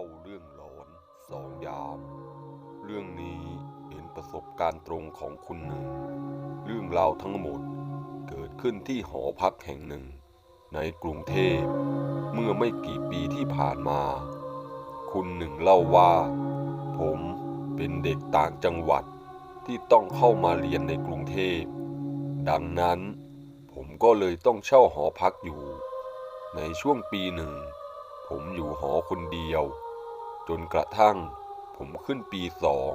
าเรื่องหลอนสองยาม เรื่องนี้เป็นประสบการณ์ตรงของคุณหนึ่ง เรื่องราวทั้งหมดเกิดขึ้นที่หอพักแห่งหนึ่ง ในกรุงเทพ เมื่อไม่กี่ปีที่ผ่านมา คุณหนึ่งเล่าว่า ผมเป็นเด็กต่างจังหวัดที่ต้องเข้ามาเรียนในกรุงเทพ ดังนั้น ผมก็เลยต้องเช่าหอพักอยู่ ในช่วงปีหนึ่ง ผมอยู่หอคนเดียว จนกระทั่ง ผมขึ้นปีสอง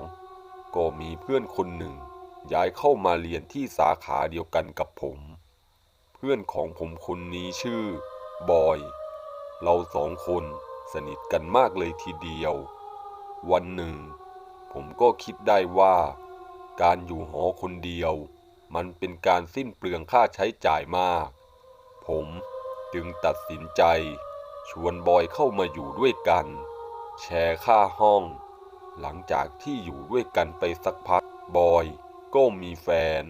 ก็มีเพื่อนคนหนึ่ง ย้ายเข้ามาเรียนที่สาขาเดียวกันกับผม เพื่อนของผมคนนี้ชื่อ บอย เราสองคนสนิทกันมากเลยทีเดียว วันหนึ่ง ผมก็คิดได้ว่า การอยู่หอคนเดียว มันเป็นการสิ้นเปลืองค่าใช้จ่ายมาก ผมจึงตัดสินใจ ชวนบอยเข้ามาอยู่ด้วยกัน แชร์ค่าห้อง หลังจากที่อยู่ด้วยกันไปสักพักบอยก็มีแฟน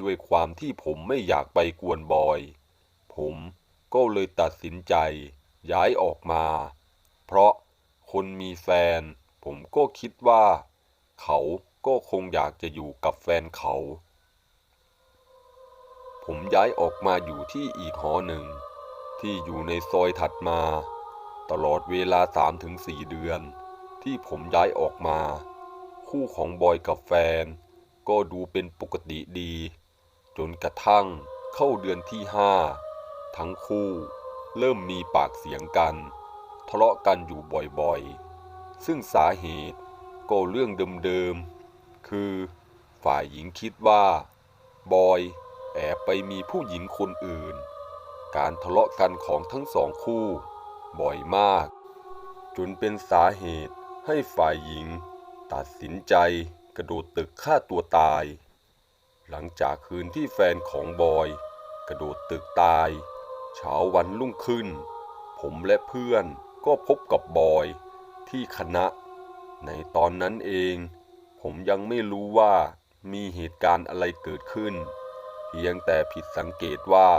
ด้วยความที่ผมไม่อยากไปกวนบอย ผมก็เลยตัดสินใจย้ายออกมา เพราะคนมีแฟน ผมก็คิดว่า เขาก็คงอยากจะอยู่กับแฟนเขา ผมย้ายออกมาอยู่ที่อีกหอหนึ่ง ที่อยู่ในซอยถัดมา ตลอดเวลา 3-4 เดือน ที่ผมย้ายออกมา คู่ของบอยกับแฟน ก็ดูเป็นปกติดี จนกระทั่งเข้าเดือนที่ห้าทั้งคู่เริ่มมีปากเสียงกัน ทะเลาะกันอยู่บ่อยๆ ซึ่งสาเหตุก็เรื่องเดิมๆ คือฝ่ายหญิงคิดว่า บอยแอบไปมีผู้หญิงคนอื่น การทะเลาะกันของทั้งสองคู่ บ่อยมาก จนเป็นสาเหตุให้ฝ่ายหญิง ตัดสินใจกระโดดตึกฆ่าตัวตาย หลังจากคืนที่แฟนของบอย กระโดดตึกตาย เช้าวันรุ่งขึ้น ผมและเพื่อนก็พบกับบอยที่คณะ ในตอนนั้นเอง ผมยังไม่รู้ว่ามีเหตุการณ์อะไรเกิดขึ้น เพียงแต่ผิดสังเกตว่า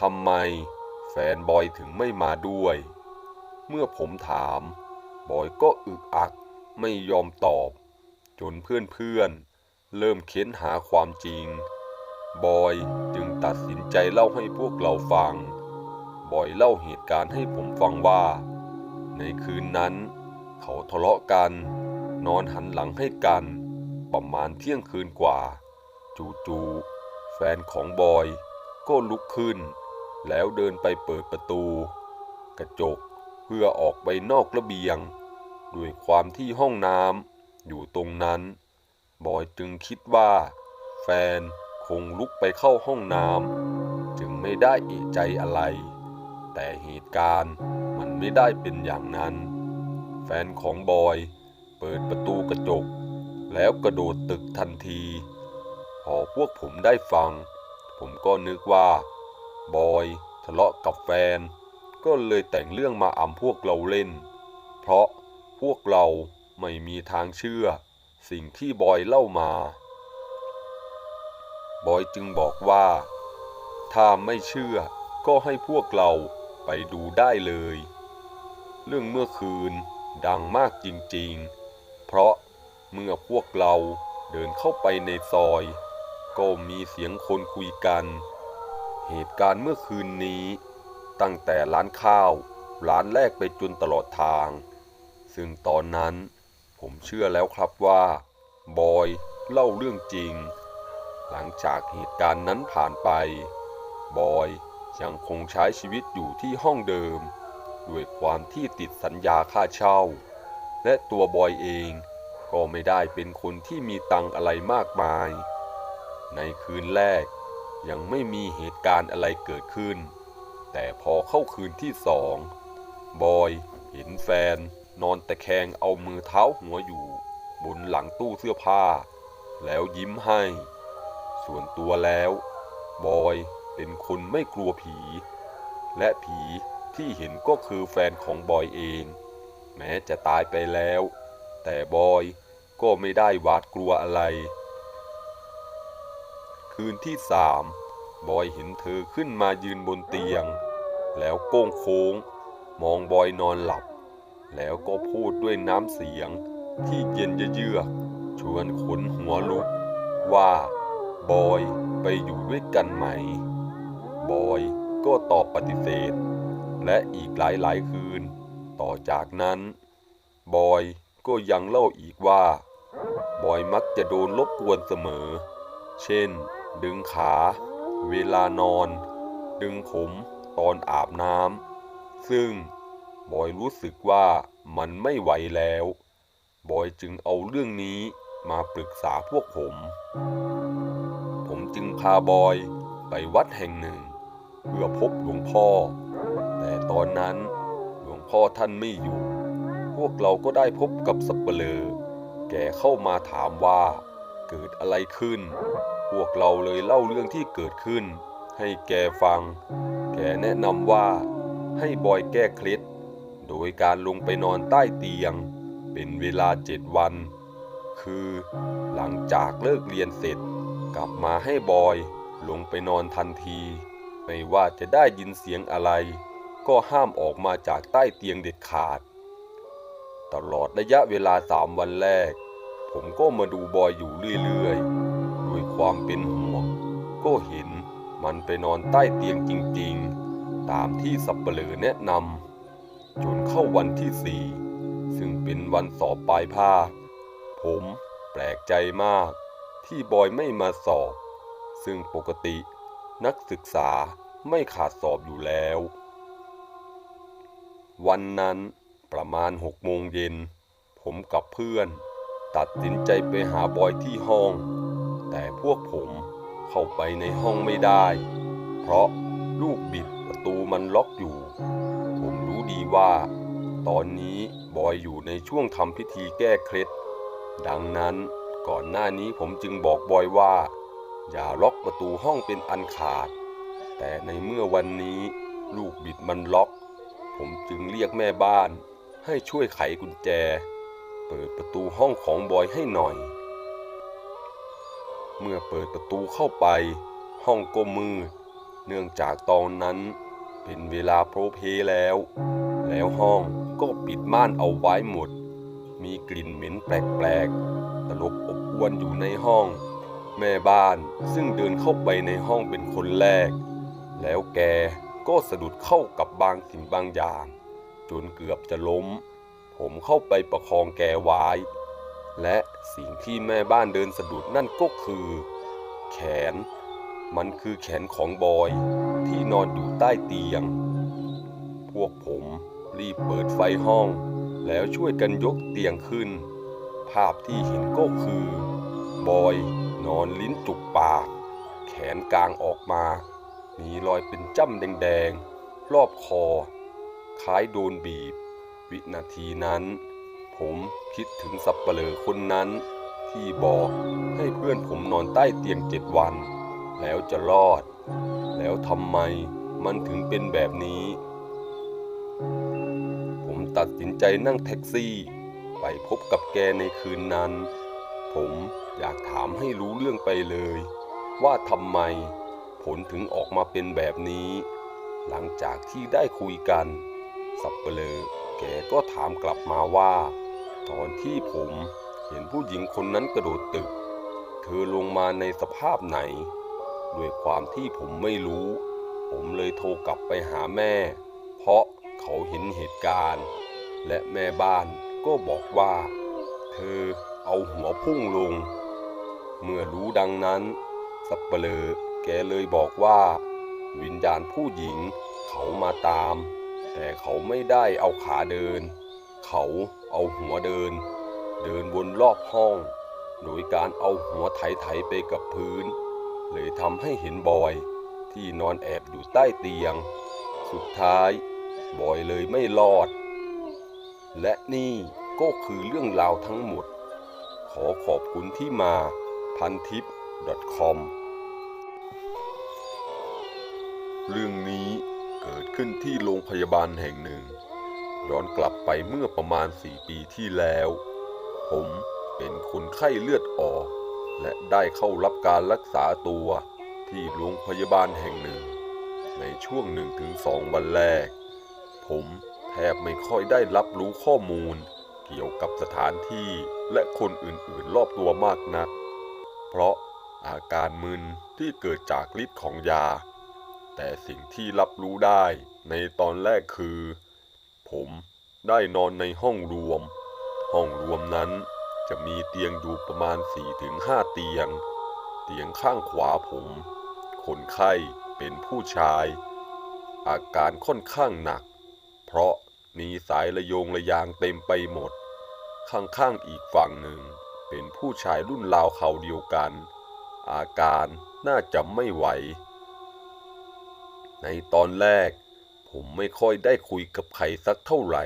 ทำไมแฟนบอยถึงไม่มาด้วย เมื่อผมถาม บอยก็อึกอักไม่ยอมตอบ จนเพื่อนๆเริ่มเค้นหาความจริง บอยจึงตัดสินใจเล่าให้พวกเราฟัง บอยเล่าเหตุการณ์ให้ผมฟังว่า ในคืนนั้น เขาทะเลาะกัน นอนหันหลังให้กัน ประมาณเที่ยงคืนกว่า จู่ๆแฟนของบอยก็ลุกขึ้น แล้วเดินไปเปิดประตู กระจก เพื่อออกไปนอกระเบียง ด้วยความที่ห้องน้ำอยู่ตรงนั้น บอยจึงคิดว่า แฟนคงลุกไปเข้าห้องน้ำจึงไม่ได้เอะใจอะไร แต่เหตุการณ์มันไม่ได้เป็นอย่างนั้น แฟนของบอยเปิดประตูกระจก แล้วกระโดดตึกทันที พอพวกผมได้ฟัง ผมก็นึกว่า บอยทะเลาะกับแฟน ก็เลยแต่งเรื่องมาอำพวกเราเล่น เพราะพวกเราไม่มีทางเชื่อ สิ่งที่บอยเล่ามา บอยจึงบอกว่า ถ้าไม่เชื่อก็ให้พวกเราไปดูได้เลย เรื่องเมื่อคืนดังมากจริงๆ เพราะเมื่อพวกเราเดินเข้าไปในซอย ก็มีเสียงคนคุยกัน เหตุการณ์เมื่อคืนนี้ ตั้งแต่ร้านข้าวร้านแรกไปจนตลอดทาง ซึ่งตอนนั้นผมเชื่อแล้วครับว่า บอยเล่าเรื่องจริง หลังจากเหตุการณ์นั้นผ่านไป บอยยังคงใช้ชีวิตอยู่ที่ห้องเดิม ด้วยความที่ติดสัญญาค่าเช่า และตัวบอยเองก็ไม่ได้เป็นคนที่มีตังอะไรมากมาย ในคืนแรกยังไม่มีเหตุการณ์อะไรเกิดขึ้น แต่พอเข้าคืนที่สองบอยเห็นแฟน นอนตะแคงเอามือเท้าหัวอยู่ บนหลังตู้เสื้อผ้า แล้วยิ้มให้ ส่วนตัวแล้ว บอยเป็นคนไม่กลัวผี และผีที่เห็นก็คือแฟนของบอยเอง แม้จะตายไปแล้ว แต่บอยก็ไม่ได้หวาดกลัวอะไร คืนที่สาม บอยเห็นเธอขึ้นมายืนบนเตียง แล้วโก้งโค้ง มองบอยนอนหลับ แล้วก็พูดด้วยน้ำเสียงที่เย็นเยือกชวนขนหัวลุก ว่า บอยไปอยู่ด้วยกันไหม บอยก็ตอบปฏิเสธ และอีกหลายหลายคืน ต่อจากนั้น บอยก็ยังเล่าอีกว่า บอยมักจะโดนรบกวนเสมอ เช่น ดึงขา เวลานอน ดึงผมตอนอาบน้ำซึ่งบอยรู้สึกว่ามันไม่ไหวแล้ว บอยจึงเอาเรื่องนี้มาปรึกษาพวกผม ผมจึงพาบอยไปวัดแห่งหนึ่ง เพื่อพบหลวงพ่อ แต่ตอนนั้นหลวงพ่อท่านไม่อยู่ พวกเราก็ได้พบกับสับเปลอแกเข้ามาถามว่าเกิดอะไรขึ้น วกเราเลยเล่าเรื่องที่เกิดขึ้น ให้แกฟัง แกแนะนำว่า ให้บอยแก้เคล็ดโดยการลงไปนอนใต้เตียง เป็นเวลาเจ็ดวัน คือหลังจากเลิกเรียนเสร็จ กลับมาให้บอย ลงไปนอนทันที ไม่ว่าจะได้ยินเสียงอะไร ก็ห้ามออกมาจากใต้เตียงเด็ดขาด ตลอดระยะเวลาสามวันแรก ผมก็มาดูบอยอยู่เรื่อยๆด้วย ความเป็นห่วง ก็เห็นมันไปนอนใต้เตียงจริงๆ ตามที่สับเปลือแนะนำจนเข้าวันที่สี่ซึ่งเป็นวันสอบปลายภาค ผมแปลกใจมากที่บอยไม่มาสอบ ซึ่งปกตินักศึกษาไม่ขาดสอบอยู่แล้ว วันนั้นประมาณหกโมงเย็น ผมกับเพื่อน ตัดสินใจไปหาบอยที่ห้อง แต่พวกผมเข้าไปในห้องไม่ได้ เพราะลูกบิดประตูมันล็อกอยู่ ผมรู้ดีว่า ตอนนี้บอยอยู่ในช่วงทำพิธีแก้เคล็ด ดังนั้นก่อนหน้านี้ผมจึงบอกบอยว่า อย่าล็อกประตูห้องเป็นอันขาด แต่ในเมื่อวันนี้ลูกบิดมันล็อก ผมจึงเรียกแม่บ้าน ให้ช่วยไขกุญแจ เปิดประตูห้องของบอยให้หน่อย เมื่อเปิดประตูเข้าไป ห้องก็มืด เนื่องจากตอนนั้นเป็นเวลาโพรเพแล้ว แล้วห้องก็ปิดม่านเอาไว้หมด มีกลิ่นเหม็นแปลกๆ ตลบอบอวนอยู่ในห้อง แม่บ้านซึ่งเดินเข้าไปในห้องเป็นคนแรก แล้วแกก็สะดุดเข้ากับบางสิ่งบางอย่าง จนเกือบจะล้ม ผมเข้าไปประคองแกไว้และ สิ่งที่แม่บ้านเดินสะดุดนั่นก็คือ แขน มันคือแขนของบอยที่นอนอยู่ใต้เตียง พวกผมรีบเปิดไฟห้อง แล้วช่วยกันยกเตียงขึ้น ภาพที่เห็นก็คือ บอยนอนลิ้นจุกปาก แขนกลางออกมา มีรอยเป็นจ้ำแดงๆ รอบคอ คล้ายโดนบีบ วินาทีนั้น ผมคิดถึงสับเปลือคนนั้น ที่บอกให้เพื่อนผมนอนใต้เตียงเจ็ดวัน แล้วจะรอด แล้วทำไมมันถึงเป็นแบบนี้ ผมตัดสินใจนั่งแท็กซี่ ไปพบกับแกในคืนนั้น ผมอยากถามให้รู้เรื่องไปเลย ว่าทำไมผลถึงออกมาเป็นแบบนี้ หลังจากที่ได้คุยกัน สับเปลอแกก็ถามกลับมาว่า ตอนที่ผมเห็นผู้หญิงคนนั้นกระโดดตึก เธอลงมาในสภาพไหน ด้วยความที่ผมไม่รู้ ผมเลยโทรกลับไปหาแม่ เพราะเขาเห็นเหตุการณ์ และแม่บ้านก็บอกว่า เธอเอาหัวพุ่งลง เมื่อรู้ดังนั้น สับเปลอแกเลยบอกว่า วิญญาณผู้หญิงเขามาตาม แต่เขาไม่ได้เอาขาเดิน เขา เอาหัวเดิน เดินวนรอบห้อง โดยการเอาหัวไถๆไปกับพื้น เลยทำให้เห็นบอยที่นอนแอบอยู่ใต้เตียง สุดท้ายบอยเลยไม่รอด และนี่ก็คือเรื่องราวทั้งหมด ขอขอบคุณที่มาพันทิป .com เรื่องนี้เกิดขึ้นที่โรงพยาบาลแห่งหนึ่ง ย้อนกลับไปเมื่อประมาณ4ปีที่แล้ว ผมเป็นคนไข้เลือดออก และได้เข้ารับการรักษาตัวที่โรงพยาบาลแห่งหนึ่ง ในช่วง1-2วันแรก ผมแทบไม่ค่อยได้รับรู้ข้อมูล เกี่ยวกับสถานที่และคนอื่นๆรอบตัวมากนัก เพราะอาการมึนที่เกิดจากฤทธิ์ของยา แต่สิ่งที่รับรู้ได้ในตอนแรกคือ ผมได้นอนในห้องรวม ห้องรวมนั้นจะมีเตียงอยู่ประมาณ4-5เตียง เตียงข้างขวาผม คนไข้เป็นผู้ชาย อาการค่อนข้างหนัก เพราะมีสายระโยงระยางเต็มไปหมด ข้างๆอีกฝั่งหนึ่ง เป็นผู้ชายรุ่นราวเขาเดียวกัน อาการน่าจะไม่ไหว ในตอนแรก ผมไม่ค่อยได้คุยกับใครสักเท่าไหร่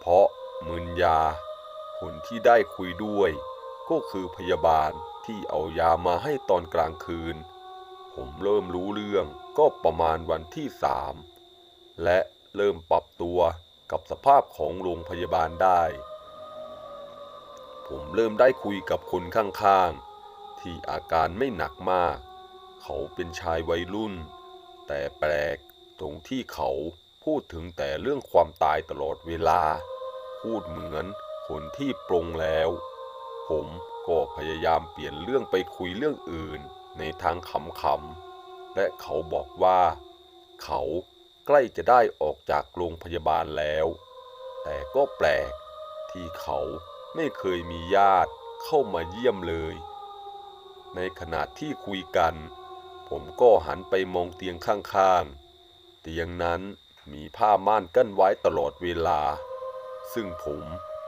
เพราะมึนยา คนที่ได้คุยด้วย ก็คือพยาบาลที่เอายามาให้ตอนกลางคืน ผมเริ่มรู้เรื่องก็ประมาณวันที่สามและเริ่มปรับตัวกับสภาพของโรงพยาบาลได้ ผมเริ่มได้คุยกับคนข้างๆ ที่อาการไม่หนักมาก เขาเป็นชายวัยรุ่น แต่แปลก ตรงที่เขาพูดถึงแต่เรื่องความตายตลอดเวลา พูดเหมือนคนที่ปรงแล้ว ผมก็พยายามเปลี่ยนเรื่องไปคุยเรื่องอื่นในทางขำๆ และเขาบอกว่า เขาใกล้จะได้ออกจากโรงพยาบาลแล้ว แต่ก็แปลกที่เขาไม่เคยมีญาติเข้ามาเยี่ยมเลย ในขณะที่คุยกัน ผมก็หันไปมองเตียงข้างๆ เตียงนั้นมีผ้าม่านกั้นไว้ตลอดเวลา ซึ่งผม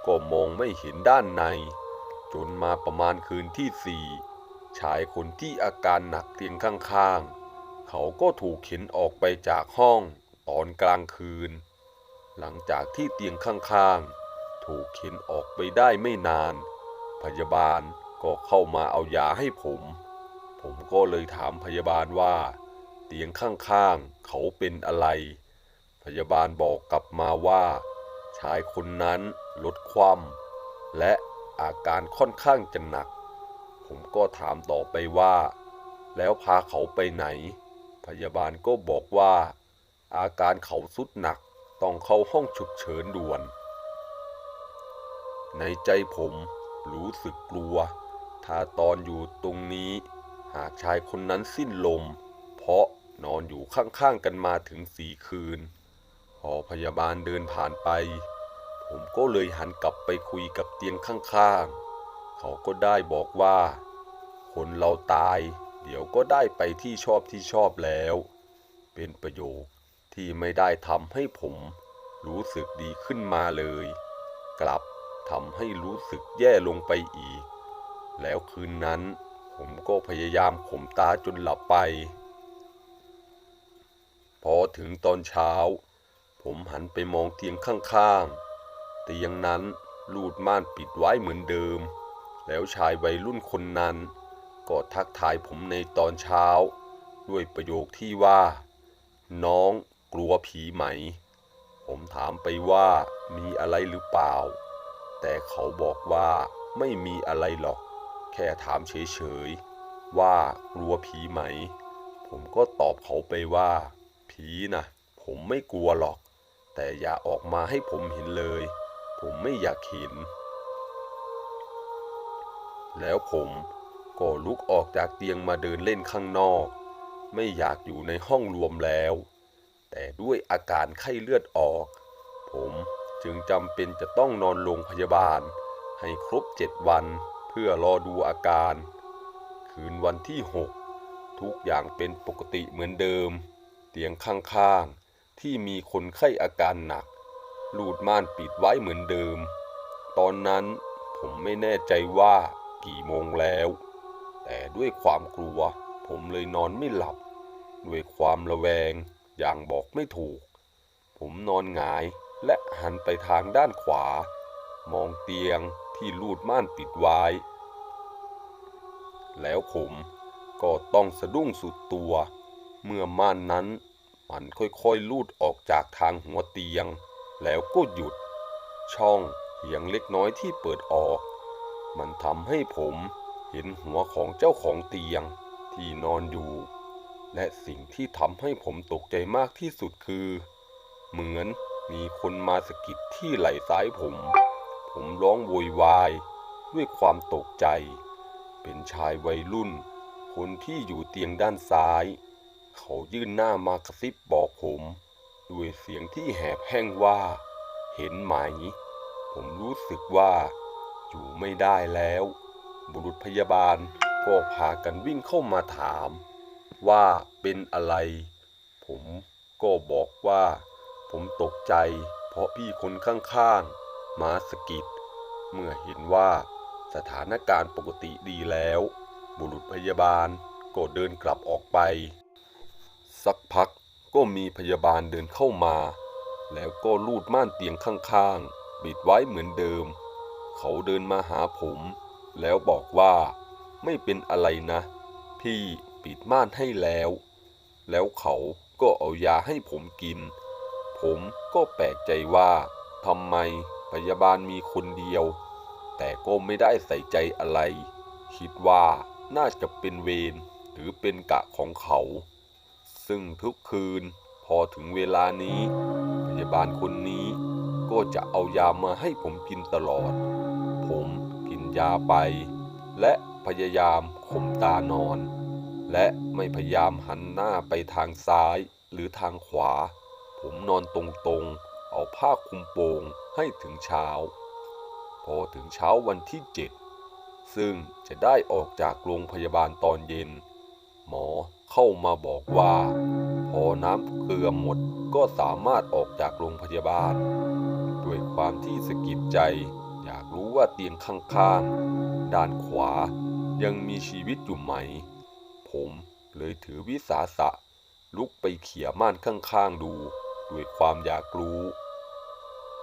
ก็มองไม่เห็นด้านใน จนมาประมาณคืนที่สี่ชายคนที่อาการหนักเตียงข้างๆ เขาก็ถูกเข็นออกไปจากห้องตอนกลางคืน หลังจากที่เตียงข้างๆ ถูกเข็นออกไปได้ไม่นาน พยาบาลก็เข้ามาเอายาให้ผม ผมก็เลยถามพยาบาลว่า เตียงข้างๆ เขาเป็นอะไร พยาบาลบอกกลับมาว่า ชายคนนั้นลดความและอาการค่อนข้างจะหนัก ผมก็ถามต่อไปว่า แล้วพาเขาไปไหน พยาบาลก็บอกว่า อาการเขาสุดหนักต้องเข้าห้องฉุกเฉินด่วน ในใจผมรู้สึกกลัว ถ้าตอนอยู่ตรงนี้ หากชายคนนั้นสิ้นลม เพราะนอนอยู่ข้างๆกันมาถึงสี่คืน พอพยาบาลเดินผ่านไป ผมก็เลยหันกลับไปคุยกับเตียงข้างๆ เขาก็ได้บอกว่า คนเราตาย เดี๋ยวก็ได้ไปที่ชอบที่ชอบแล้ว เป็นประโยคที่ไม่ได้ทำให้ผมรู้สึกดีขึ้นมาเลย กลับทำให้รู้สึกแย่ลงไปอีก แล้วคืนนั้นผมก็พยายามข่มตาจนหลับไป พอถึงตอนเช้า ผมหันไปมองเตียงข้างๆ เตียงนั้นลูดม่านปิดไว้เหมือนเดิม แล้วชายวัยรุ่นคนนั้น ก็ทักทายผมในตอนเช้า ด้วยประโยคที่ว่า น้องกลัวผีไหม ผมถามไปว่ามีอะไรหรือเปล่า แต่เขาบอกว่าไม่มีอะไรหรอก แค่ถามเฉยๆ ว่ากลัวผีไหม ผมก็ตอบเขาไปว่า ผีนะผมไม่กลัวหรอก แต่อย่าออกมาให้ผมเห็นเลย ผมไม่อยากเห็น แล้วผมก็ลุกออกจากเตียงมาเดินเล่นข้างนอก ไม่อยากอยู่ในห้องรวมแล้ว แต่ด้วยอาการไข้เลือดออก ผมจึงจำเป็นจะต้องนอนโรงพยาบาล ให้ครบเจ็ดวันเพื่อรอดูอาการ คืนวันที่หกทุกอย่างเป็นปกติเหมือนเดิม เตียงข้างๆ ที่มีคนไข้อาการหนัก ลูดม่านปิดไว้เหมือนเดิม ตอนนั้นผมไม่แน่ใจว่ากี่โมงแล้ว แต่ด้วยความกลัว ผมเลยนอนไม่หลับ ด้วยความระแวงอย่างบอกไม่ถูก ผมนอนหงายและหันไปทางด้านขวา มองเตียงที่ลูดม่านปิดไว้ แล้วผมก็ต้องสะดุ้งสุดตัว เมื่อม่านนั้นมันค่อยๆลูดออกจากทางหัวเตียง แล้วก็หยุด ช่องเพียงเล็กน้อยที่เปิดออก มันทำให้ผมเห็นหัวของเจ้าของเตียงที่นอนอยู่ และสิ่งที่ทำให้ผมตกใจมากที่สุดคือ เหมือนมีคนมาสะกิดที่ไหล่ซ้ายผม ผมร้องโวยวายด้วยความตกใจ เป็นชายวัยรุ่น คนที่อยู่เตียงด้านซ้าย เขายื่นหน้ามากระซิบบอกผมด้วยเสียงที่แหบแห้งว่า เห็นไหม ผมรู้สึกว่า อยู่ไม่ได้แล้ว บุรุษพยาบาลก็พากันวิ่งเข้ามาถาม ว่าเป็นอะไร ผมก็บอกว่า ผมตกใจเพราะพี่คนข้างๆ มาสกิดเมื่อเห็นว่าสถานการณ์ปกติดีแล้ว บุรุษพยาบาลก็เดินกลับออกไป สักพักก็มีพยาบาลเดินเข้ามา แล้วก็ลูดม่านเตียงข้างๆปิดไว้เหมือนเดิม เขาเดินมาหาผม แล้วบอกว่าไม่เป็นอะไรนะ พี่ปิดม่านให้แล้ว แล้วเขาก็เอายาให้ผมกิน ผมก็แปลกใจว่าทำไมพยาบาลมีคนเดียว แต่ก็ไม่ได้ใส่ใจอะไร คิดว่าน่าจะเป็นเวรหรือเป็นกะของเขา ซึ่งทุกคืนพอถึงเวลานี้ พยาบาลคนนี้ก็จะเอายามาให้ผมกินตลอด ผมกินยาไป และพยายามข่มตานอน และไม่พยายามหันหน้าไปทางซ้ายหรือทางขวา ผมนอนตรงๆ เอาผ้าคลุมโปงให้ถึงเช้า พอถึงเช้าวันที่เจ็ดซึ่งจะได้ออกจากโรงพยาบาลตอนเย็น หมอ เข้ามาบอกว่า พอน้ำเกลือหมดก็สามารถออกจากโรงพยาบาล ด้วยความที่สะกิดใจ อยากรู้ว่าเตียงข้างๆ ด้านขวายังมีชีวิตอยู่ไหม ผมเลยถือวิสาสะ ลุกไปเขี่ยม่านข้างๆดู ด้วยความอยากรู้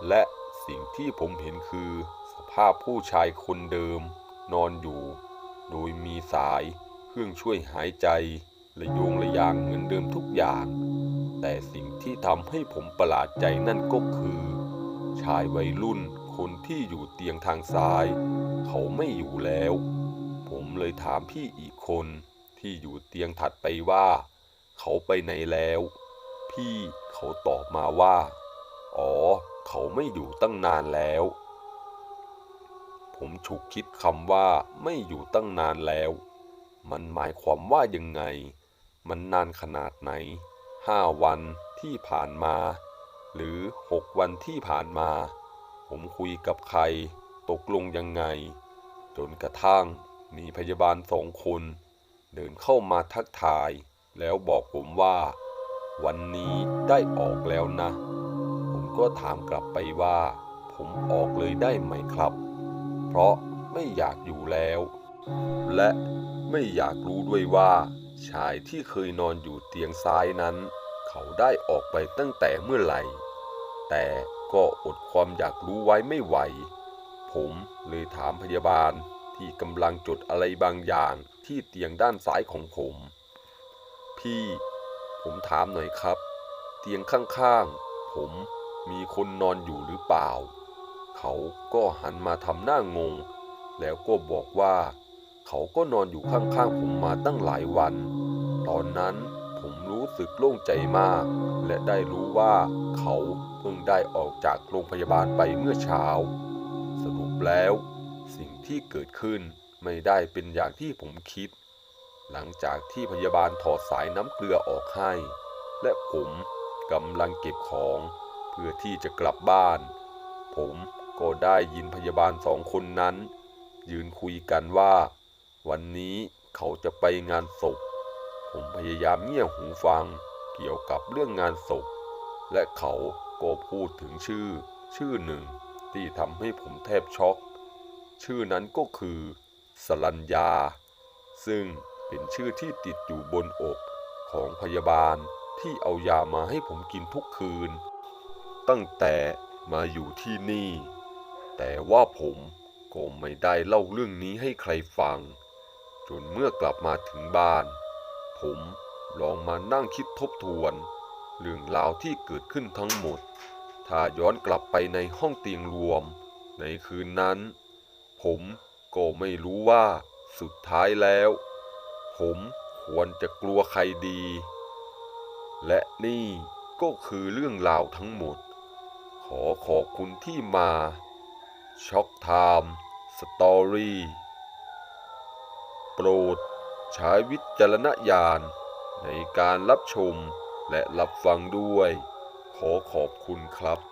และสิ่งที่ผมเห็นคือ สภาพผู้ชายคนเดิม นอนอยู่ โดยมีสายเครื่องช่วยหายใจ ระโยงระยางเหมือนเดิมทุกอย่าง แต่สิ่งที่ทำให้ผมประหลาดใจนั่นก็คือ ชายวัยรุ่นคนที่อยู่เตียงทางซ้าย เขาไม่อยู่แล้ว ผมเลยถามพี่อีกคนที่อยู่เตียงถัดไปว่า เขาไปไหนแล้ว พี่เขาตอบมาว่า อ๋อ เขาไม่อยู่ตั้งนานแล้ว ผมฉุกคิดคำว่าไม่อยู่ตั้งนานแล้ว มันหมายความว่ายังไง มันนานขนาดไหนห้าวันที่ผ่านมา หรือหกวันที่ผ่านมา ผมคุยกับใคร ตกลงยังไง จนกระทั่งมีพยาบาลสองคน เดินเข้ามาทักทาย แล้วบอกผมว่า วันนี้ได้ออกแล้วนะ ผมก็ถามกลับไปว่า ผมออกเลยได้ไหมครับ เพราะไม่อยากอยู่แล้ว และไม่อยากรู้ด้วยว่า ชายที่เคยนอนอยู่เตียงซ้ายนั้น เขาได้ออกไปตั้งแต่เมื่อไหร่ แต่ก็อดความอยากรู้ไว้ไม่ไหว ผมเลยถามพยาบาลที่กำลังจดอะไรบางอย่างที่เตียงด้านซ้ายของผม พี่ ผมถามหน่อยครับ เตียงข้างๆ ผมมีคนนอนอยู่หรือเปล่า เขาก็หันมาทำหน้างง แล้วก็บอกว่า เขาก็นอนอยู่ข้างๆผมมาตั้งหลายวัน ตอนนั้นผมรู้สึกโล่งใจมาก และได้รู้ว่าเขาเพิ่งได้ออกจากโรงพยาบาลไปเมื่อเช้า สรุปแล้ว สิ่งที่เกิดขึ้นไม่ได้เป็นอย่างที่ผมคิด หลังจากที่พยาบาลถอดสายน้ำเกลือออกให้ และผมกำลังเก็บของ เพื่อที่จะกลับบ้าน ผมก็ได้ยินพยาบาลสองคนนั้น ยืนคุยกันว่า วันนี้เขาจะไปงานศพ ผมพยายามเงี่ยหูฟังเกี่ยวกับเรื่องงานศพ และเขาก็พูดถึงชื่อ ชื่อหนึ่งที่ทำให้ผมแทบช็อก ชื่อนั้นก็คือ สลัญญา ซึ่งเป็นชื่อที่ติดอยู่บนอกของพยาบาลที่เอายามาให้ผมกินทุกคืน ตั้งแต่มาอยู่ที่นี่ แต่ว่าผมก็ไม่ได้เล่าเรื่องนี้ให้ใครฟัง จนเมื่อกลับมาถึงบ้าน ผมลองมานั่งคิดทบทวน เรื่องราวที่เกิดขึ้นทั้งหมด ถ้าย้อนกลับไปในห้องเตียงรวม ในคืนนั้น ผมก็ไม่รู้ว่าสุดท้ายแล้ว ผมควรจะกลัวใครดี และนี่ก็คือเรื่องราวทั้งหมด ขอขอบคุณที่มาช็อกไทม์สตอรี่ โปรด ใช้วิจารณญาณ ในการรับชมและรับฟังด้วย ขอขอบคุณครับ